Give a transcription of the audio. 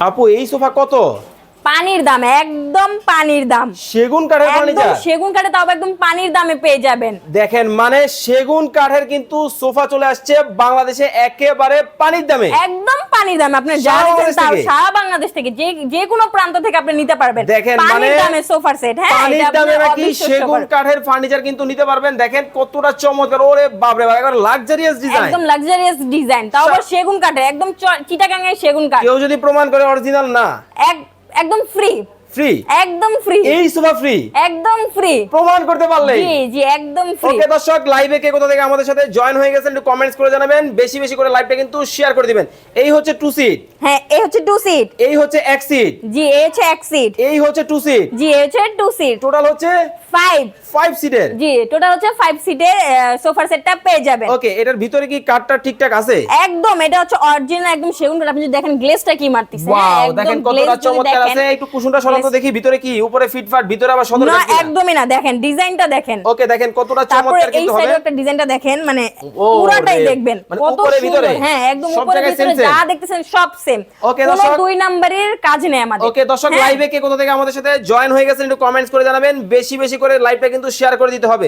আপু এই সোফা কত? পানির দাম একদম পানির দাম। সেগুন কাঠের একদম ফার্নিচার সেগুন কাঠে তাও একদম পানির দামে পেয়ে যাবেন। দেখেন মানে সেগুন কাঠের কিন্তু সোফা চলে আসছে বাংলাদেশে একেবারে পানির দামে। একদম পানির দাম আপনি যা তাও সারা বাংলাদেশ থেকে যে যে কোনো প্রান্ত থেকে আপনি নিতে পারবেন। দেখেন পানির মানে দামে সোফার সেট হ্যাঁ পানির দামে কি নাকি সেগুন কাঠের ফার্নিচার কিন্তু নিতে পারবেন। দেখেন কতটা চমৎকার ওরে বাপরে বাপ একবার লাক্সারিয়াস ডিজাইন একদম লাক্সারিয়াস ডিজাইন তাও আবার সেগুন কাঠে একদম চিটাগাং এর সেগুন কাঠ। কেউ যদি প্রমাণ করে অরিজিনাল না। এক- একদম ফ্রি ফ্রি একদম ফ্রি এই সোফা ফ্রি একদম ফ্রি প্রমাণ করতে পারলেই। জি জি একদম ফ্রি ওকে দর্শক লাইভে কে কোথা থেকে আমাদের সাথে জয়েন হয়ে গেছেন একটু কমেন্টস করে জানাবেন বেশি বেশি করে লাইভটা কিন্তু শেয়ার করে দিবেন। এই হচ্ছে টু সিট হ্যাঁ এই হচ্ছে টু সিট এই হচ্ছে এক সিট জি এই হচ্ছে এক সিট এই হচ্ছে টু সিট জি এই হচ্ছে টু সিট টোটাল হচ্ছে ফাইভ ফাইভ সিটের জি টোটাল হচ্ছে ফাইভ সিটের সোফার সেটটা পেয়ে যাবেন। ওকে এটার ভিতরে কি কাঠটা ঠিকঠাক আছে? একদম এটা হচ্ছে অরিজিনাল একদম সেগুন। কাঠ আপনি যদি দেখেন গ্লেজটা কি মারতেছে। হ্যাঁ, ওয়াও দেখেন glaze কতটা চমৎকার আছে। একটু সরাতো glaze- দেখি ভিতরে কি উপরে ফিটফাট ভিতরে আবার সদর না একদমই না দেখেন ডিজাইনটা দেখেন ওকে দেখেন কতটা চমৎকার কিন্তু হবে একটা ডিজাইনটা দেখেন মানে পুরোটাই দেখবেন মানে কত ভিতরে? হ্যাঁ একদম উপরে ভিতরে? যা দেখতেছেন সব সেম ওকে দর্শক। দুই নম্বরের কাজ নেই আমাদের ওকে দর্শক হ্যাঁ? লাইভে কে কোথা থেকে আমাদের সাথে জয়েন হয়ে গেছেন একটু কমেন্টস করে জানাবেন বেশি বেশি করে লাইভটা কিন্তু শেয়ার করে দিতে হবে